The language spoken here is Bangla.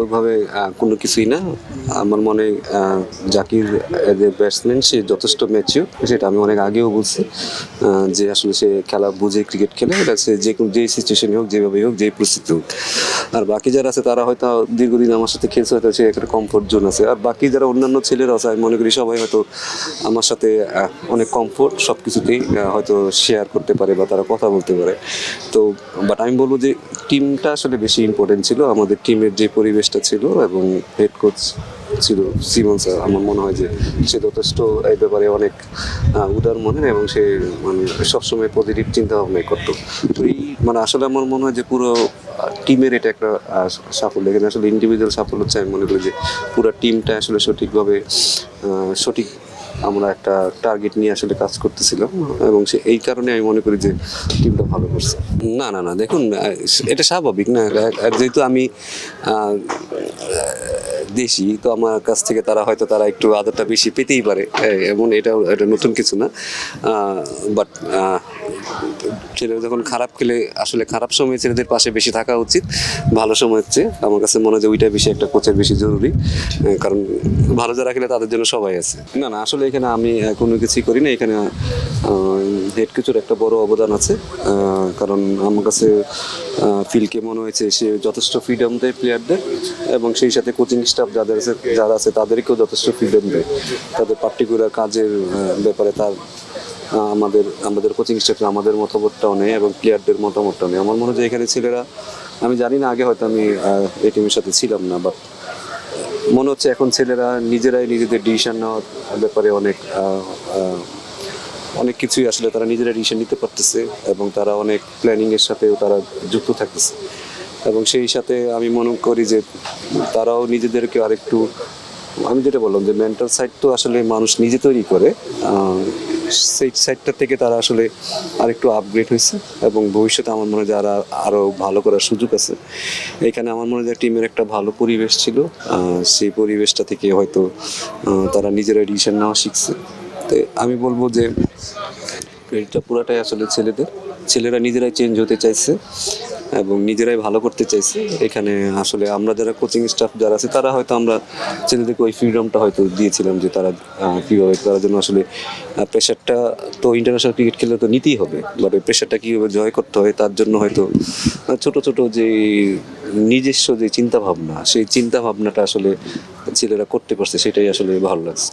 ওইভাবে কোনো কিছুই না। আমার মনে জাকির এ ব্যাটসম্যান সে যথেষ্ট ম্যাচিউর সেটা আমি অনেক আগেও বলছি যে আসলে সে খেলা বুঝে ক্রিকেট খেলে, এটা সে যে কোনো, যেই সিচুয়েশনে হোক, যেভাবেই হোক, যেই পরিস্থিতি হোক। আর বাকি যারা আছে, তারা হয়তো দীর্ঘদিন আমার সাথে খেলছে, হয়তো সে একটা কমফোর্ট জোন আছে। আর বাকি যারা অন্যান্য ছেলেরা আছে, আমি মনে করি সবাই হয়তো আমার সাথে অনেক কমফোর্ট সব কিছুতেই হয়তো শেয়ার করতে পারে বা তারা কথা বলতে পারে। তো বাট আমি বলব যে টিমটা আসলে বেশি ইম্পর্টেন্ট ছিল। আমাদের টিমের যে পরিবেশটা ছিল এবং হেড কোচ ছিল সিমন স্যার আমার মনে হয় যে সে যথেষ্ট এই ব্যাপারে অনেক উদার মনের এবং সে মানে সবসময় পজিটিভ চিন্তা ভাবনাই করতো। তো এই মানে আসলে আমার মনে হয় যে পুরো টিমের এটা একটা সাফল্য। এখানে আসলে ইন্ডিভিজুয়াল সাফল্য হচ্ছে, আমি মনে করি যে পুরো টিমটা আসলে সঠিকভাবে সঠিক আমরা একটা টার্গেট নিয়ে আসলে কাজ করতেছিলাম এবং সে এই কারণে আমি মনে করি যে টিমটা ভালো করছে। না না না, দেখুন এটা স্বাভাবিক, না? যেহেতু আমি দেশি, তো আমার কাছ থেকে তারা হয়তো তারা একটু আদরটা বেশি পেতেই পারে এমন এটা এটা নতুন কিছু না বাট ছেলেরা যখন খারাপ খেলে, আসলে খারাপ সময়ে ছেলেদের পাশে বেশি থাকা উচিত। ভালো সময় হচ্ছে আমার কাছে মনে হয় যে ওইটা বেশি একটা কোচের বেশি জরুরি। কারণ ভালো যারা খেলে তাদের জন্য সবাই আছে। না না, আসলে এখানে আমি কোনো কিছুই করি না। এখানে হেড কোচের একটা বড় অবদান আছে। কারণ আমার কাছে ফিলকে মনে হয়েছে, সে যথেষ্ট ফ্রিডম দেয় প্লেয়ারদের এবং সেই সাথে কোচিং স্টাফ যাদের আছে, যারা আছে তাদেরকেও যথেষ্ট ফ্রিডম দেয়। তাদের পার্টিকুলার কাজের ব্যাপারে তার আমাদের আমাদের কোচিং স্টাফে আমাদের মতামতটাও নেই এবং প্লেয়ারদের মতামতটাও নেই আমার মনে হয় এখানে ছেলেরা, আমি জানি না, আগে হয়তো আমি এই টিমের সাথে ছিলাম না বাট মনে হচ্ছে এখন ছেলেরা নিজেরাই নিজেদের ডিসিশন নেওয়ার ব্যাপারে অনেক অনেক কিছুই আসলে তারা নিজেরা ডিসিশন নিতে পারতেছে এবং তারা অনেক প্ল্যানিং এর সাথেও তারা যুক্ত থাকতেছে। এবং সেই সাথে আমি মনে করি যে তারাও নিজেদেরকে আরেকটু, আমি যেটা বললাম যে মেন্টাল সাইড তো আসলে মানুষ নিজে তৈরি করে সেই সাইডটা থেকে তারা আসলে আরেকটু আপগ্রেড হয়েছে এবং ভবিষ্যতে আমার মনে হয় যে আরও আরও ভালো করার সুযোগ আছে, এখানে আমার মনে হয় টিমের একটা ভালো পরিবেশ ছিল। সেই পরিবেশটা থেকে হয়তো তারা নিজেরা ডিসিশন নেওয়া শিখছে। তো আমি বলব যে ক্রেডিটটা পুরাটাই আসলে ছেলেদের। ছেলেরা নিজেরাই চেঞ্জ হতে চাইছে। এবং নিজেরাই ভালো করতে চাইছে। এখানে আসলে আমরা যারা কোচিং স্টাফ যারা আছে, তারা হয়তো আমরা ছেলেদেরকে ওই ফ্রিডমটা হয়তো দিয়েছিলাম যে তারা কীভাবে তারা জন্য আসলে প্রেশারটা তো ইন্টারন্যাশনাল ক্রিকেট খেলে তো নিতেই হবে বাট ওই প্রেশারটা কীভাবে জয় করতে হয় তার জন্য হয়তো ছোট ছোট যে নিজস্ব যে চিন্তা ভাবনা সেই চিন্তা ভাবনাটা আসলে ছেলেরা করতে পারছে, সেটাই আসলে ভালো লাগছে।